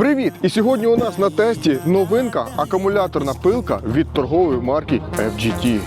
Привіт! І сьогодні у нас на тесті новинка акумуляторна пилка від торгової марки FGT.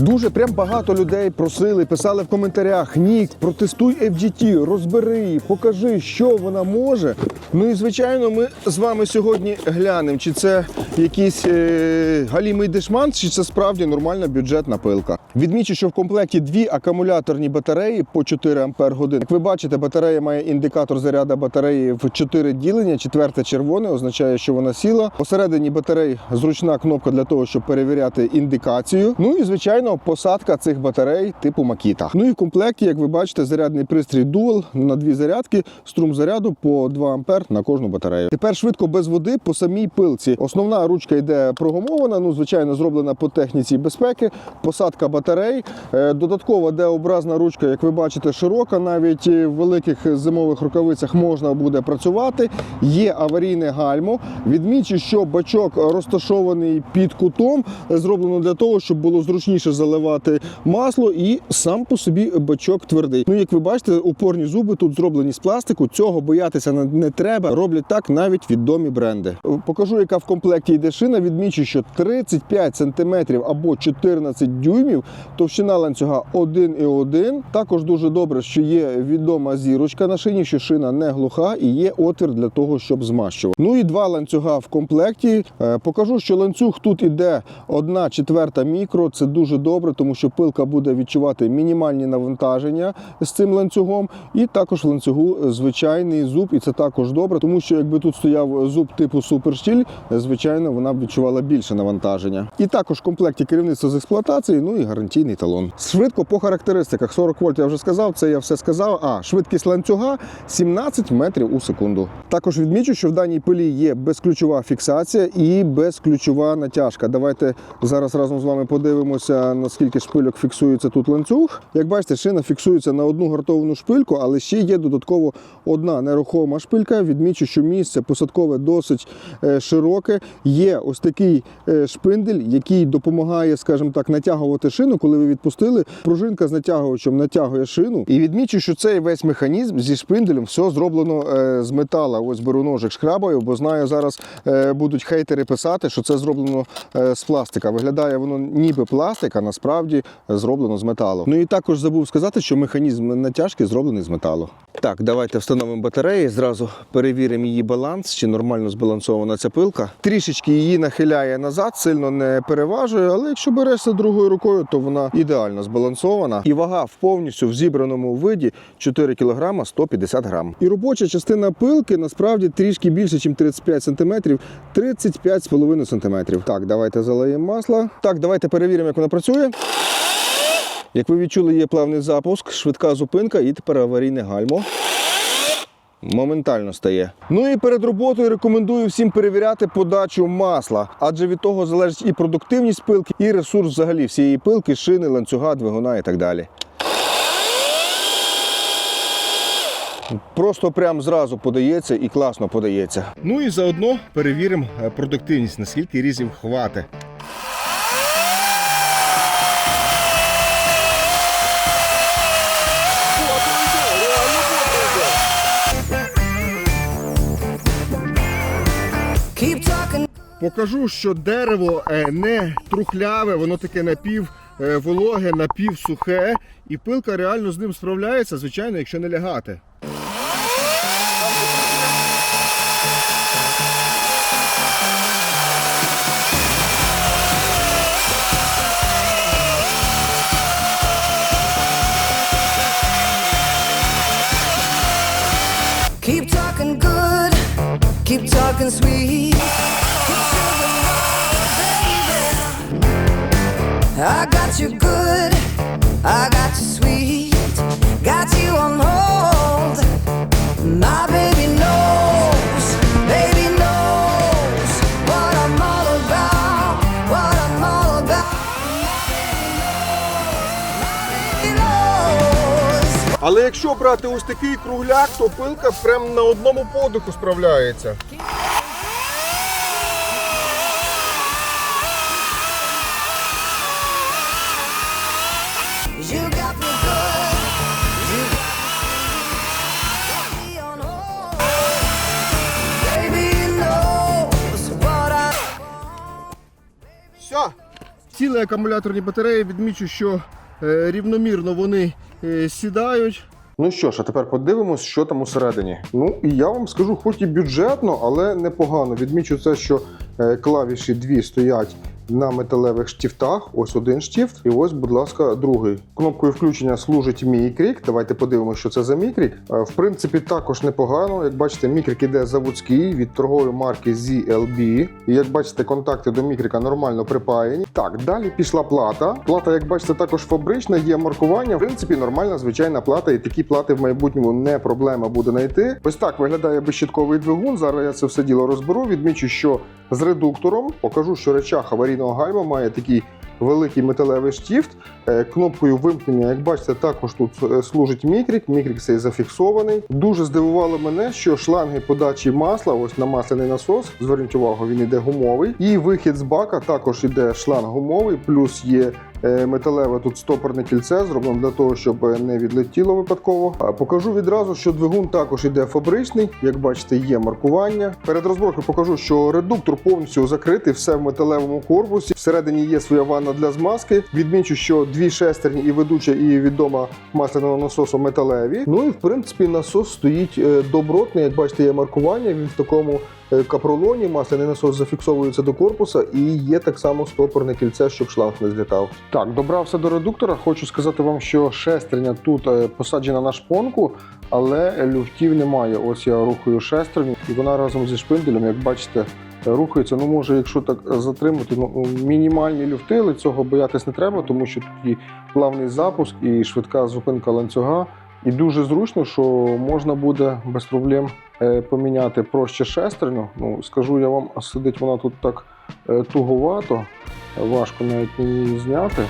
Дуже прям багато людей просили, писали в коментарях: Нік, протестуй FGT, розбери її, покажи, що вона може. Ну і звичайно, ми з вами сьогодні глянемо, чи це якийсь е, галімий дешман, чи це справді нормальна бюджетна пилка. Відмічу, що в комплекті дві акумуляторні батареї по 4 Ампер годин. Як ви бачите, батарея має індикатор заряду батареї в 4 ділення. Четверте червоне означає, що вона сіла. Посередині батареї зручна кнопка для того, щоб перевіряти індикацію. Ну і звичайно, посадка цих батарей типу Makita. Ну і в комплекті, як ви бачите, зарядний пристрій Dual на дві зарядки, струм заряду по 2 ампер на кожну батарею. Тепер швидко без води по самій пилці. Основна ручка йде прогумована, ну звичайно, зроблена по техніці безпеки. Посадка батарей. Е, Додаткова D-образна ручка, як ви бачите, широка. Навіть в великих зимових рукавицях можна буде працювати. Є аварійне гальмо. Відмічу, що бачок розташований під кутом, зроблено для того, щоб було зручніше заливати масло, і сам по собі бачок твердий. Ну, як ви бачите, упорні зуби тут зроблені з пластику. Цього боятися не- треба. Роблять так навіть відомі бренди. Покажу, яка в комплекті йде шина. Відмічу, що 35 см або 14 дюймів. Товщина ланцюга 1,1. Також дуже добре, що є відома зірочка на шині, що шина не глуха і є отвір для того, щоб змащувати. Ну і два ланцюга в комплекті. Е, Покажу, що ланцюг тут іде 1 четверта мікро. Це дуже добре, тому що пилка буде відчувати мінімальні навантаження з цим ланцюгом. І також в ланцюгу звичайний зуб, і це також добре, тому що якби тут стояв зуб типу суперштіль, звичайно, вона б відчувала більше навантаження. І також в комплекті керівництво з експлуатації, ну і гарантійний талон. Швидко по характеристиках 40 вольт я вже сказав, це я все сказав. А швидкість ланцюга 17 метрів у секунду. Також відмічу, що в даній пилі є безключова фіксація і безключова натяжка. Давайте зараз разом з вами подивимося, наскільки шпильок фіксується тут ланцюг. Як бачите, шина фіксується на одну гартовану шпильку, але ще є додатково одна нерухома шпилька. Відмічу, що місце посадкове досить е, широке. Є ось такий е, шпиндель, який допомагає, скажімо так, натягувати шину. Коли ви відпустили, пружинка з натягувачем натягує шину. І відмічу, що цей весь механізм зі шпинделем все зроблено е, з метала. Ось беру ножик шкрабаю, бо знаю, зараз будуть хейтери писати, що це зроблено з пластика. Виглядає воно ніби пластик, насправді зроблено з металу. Ну і також забув сказати, що механізм натяжки зроблений з металу. Так, давайте встановимо батареї. Зразу перевіримо її баланс, чи нормально збалансована ця пилка. Трішечки її нахиляє назад, сильно не переважує, але якщо берешся другою рукою, то вона ідеально збалансована. І вага в повністю в зібраному виді 4 кг 150 грам. І робоча частина пилки насправді трішки більше, ніж 35 см, 35,5 см. Так, давайте залиємо масло. Так, давайте перевіримо, як вона працює. Як ви відчули, є плавний запуск, швидка зупинка і тепер аварійне гальмо. Моментально стає. Ну і перед роботою рекомендую всім перевіряти подачу масла, адже від того залежить і продуктивність пилки, і ресурс взагалі всієї пилки, шини, ланцюга, двигуна і так далі. Просто прям зразу подається і класно подається. Ну і заодно перевіримо е, продуктивність, наскільки різів хватить. Покажу, що дерево е, не трухляве, воно таке напів е, напівсухе, і пилка реально з ним справляється, звичайно, якщо не лягати. Keep talking good. Keep talking sweet. What I'm all about. What I'm all about. My baby knows. Але якщо брати ось такий кругляк, то пилка прям на одному подиху справляється. Сіли акумуляторні батареї. Відмічу, що е, рівномірно вони е, сідають. Ну що ж, а тепер подивимось, що там усередині. Ну і я вам скажу, хоч і бюджетно, але непогано. Відмічу це, що е, клавіші дві стоять на металевих штифтах. Ось один штифт, і ось, будь ласка, другий. Кнопкою включення служить мікрік. Давайте подивимося, що це за мікрік. Е, В принципі, також непогано. Як бачите, мікрік іде заводський від торгової марки ZLB. І як бачите, контакти до мікріка нормально припаяні. Так, далі пішла плата. Плата, як бачите, також фабрична, є маркування. В принципі, нормальна звичайна плата, і такі плати в майбутньому не проблема буде знайти. Ось так виглядає безщитковий двигун. Зараз я це все діло розберу. Відмічу, що з редуктором покажу, що речах аварійного гальма має такий великий металевий штифт. Е, Кнопкою вимкнення, як бачите, також тут е, служить мікрік. Мікрік цей зафіксований. Дуже здивувало мене, що шланги подачі масла, ось на масляний насос. Зверніть увагу, він іде гумовий. І вихід з бака також іде шланг гумовий, плюс є. е, Металеве тут стопорне кільце зроблено для того, щоб не відлетіло випадково. Покажу відразу, що двигун також іде фабричний. Як бачите, є маркування. Перед розборкою покажу, що редуктор повністю закритий, все в металевому корпусі. Всередині є своя ванна для змазки. Відмічу, що дві шестерні і ведуча, і відома масляного насосу металеві. Ну і в принципі насос стоїть е, добротний. Як бачите, є маркування. Він в такому е, капролоні. Масляний насос зафіксовується до корпуса, і є так само стопорне кільце, щоб шланг не злітав. Так, добрався до редуктора. Хочу сказати вам, що шестерня тут е, посаджена на шпонку, але люфтів немає. Ось я рухаю шестерню, і вона разом зі шпинделем, як бачите. Рухається, ну може, якщо так затримати, ну мінімальні люфти, але цього боятись не треба, тому що тут і плавний запуск, і швидка зупинка ланцюга. І дуже зручно, що можна буде без проблем е, поміняти проще шестерню. Ну, скажу я вам, сидить вона тут так е, туговато, важко навіть її зняти.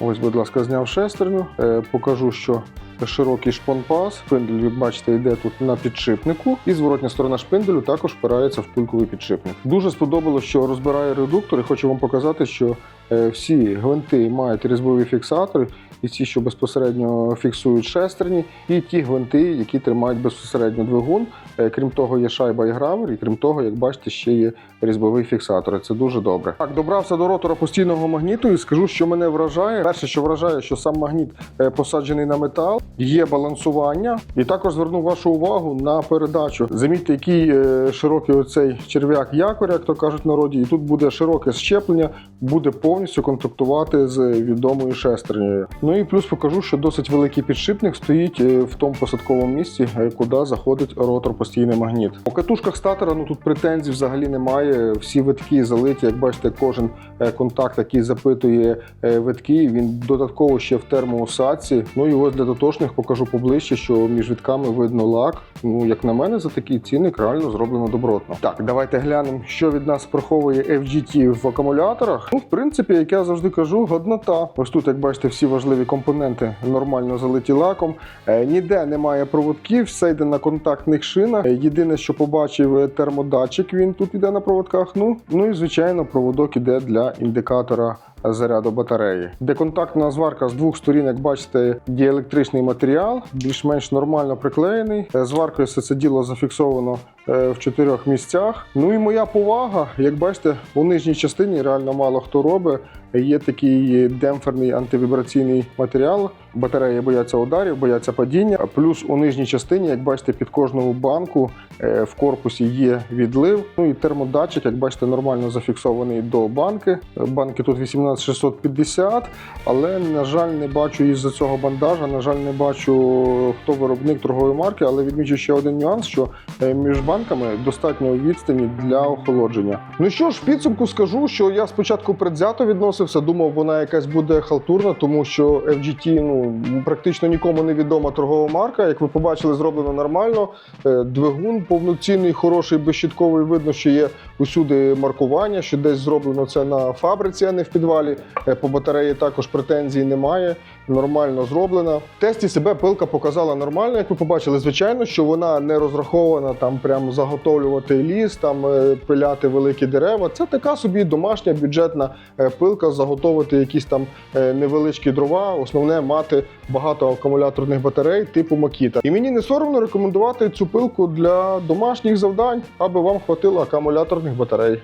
Ось, будь ласка, зняв шестерню. Е, Покажу, що широкий шпонпас. Шпиндель, як бачите, йде тут на підшипнику, і зворотня сторона шпинделю також впирається в пульковий підшипник. Дуже сподобалося, що розбирає редуктор, і хочу вам показати, що е, всі гвинти мають різьбові фіксатори, і ті, що безпосередньо фіксують шестерні, і ті гвинти, які тримають безпосередньо двигун. Е, Крім того, є шайба і гравер, і крім того, як бачите, ще є різьбовий фіксатор. Це дуже добре. Так, добрався до ротора постійного магніту і скажу, що мене вражає. Перше, що вражає, що сам магніт е, посаджений на метал, є балансування. І також зверну вашу увагу на передачу. Замітьте, який е, широкий оцей черв'як якоря, як то кажуть народі, і тут буде широке щеплення, буде повністю контактувати з відомою шестернею. Ну і плюс покажу, що досить великий підшипник стоїть е, в тому посадковому місці, е, куди заходить ротор постійний магніт. По катушках статора ну тут претензій взагалі немає. Всі витки залиті. Як бачите, кожен е, контакт, який запитує витки, він додатково ще в термоусадці. Ну і ось для дотошних покажу поближче, що між витками видно лак. Ну як на мене, за такий цінник реально зроблено добротно. Так, давайте глянемо, що від нас приховує FGT в акумуляторах. Ну, в принципі, як я завжди кажу, годнота. Ось тут, як бачите, всі важливі компоненти нормально залиті лаком. Е, Ніде немає проводків, все йде на контактних шинах. Е, Єдине, що побачив е, термодатчик, він тут іде на проводках. Ну, ну і звичайно, проводок іде для індикатора. Заряду батареї. Деконтактна зварка з двох сторін, як бачите, діелектричний матеріал, більш-менш нормально приклеєний. Е, Зваркою все це діло зафіксовано е, в чотирьох місцях. Ну і моя повага, як бачите, у нижній частині реально мало хто робить. Є такий демпферний антивібраційний матеріал. Батареї бояться ударів, бояться падіння. Плюс у нижній частині, як бачите, під кожному банку е, в корпусі є відлив. Ну і термодатчик, як бачите, нормально зафіксований до банки. Банки тут 18650, але на жаль, не бачу із-за цього бандажа. На жаль, не бачу хто виробник торгової марки, але відмічу ще один нюанс, що е, між банками достатньо відстані для охолодження. Ну що ж, в підсумку скажу, що я спочатку предвзято відносився, думав, вона якась буде халтурна, тому що FGT ну практично нікому не відома торгова марка. Як ви побачили, зроблено нормально. Е, Двигун повноцінний, хороший, безщітковий. Видно, що є усюди маркування, що десь зроблено це на фабриці, а не в підвалі. Е, По батареї також претензій немає. Нормально зроблена. В тесті себе пилка показала нормально, як ви побачили. Звичайно, що вона не розрахована там прямо заготовлювати ліс, там е, пиляти великі дерева. Це така собі домашня бюджетна е, пилка, заготовити якісь там невеличкі дрова. Основне мати багато акумуляторних батарей типу Makita. І мені не соромно рекомендувати цю пилку для домашніх завдань, аби вам хватило акумуляторних батарей.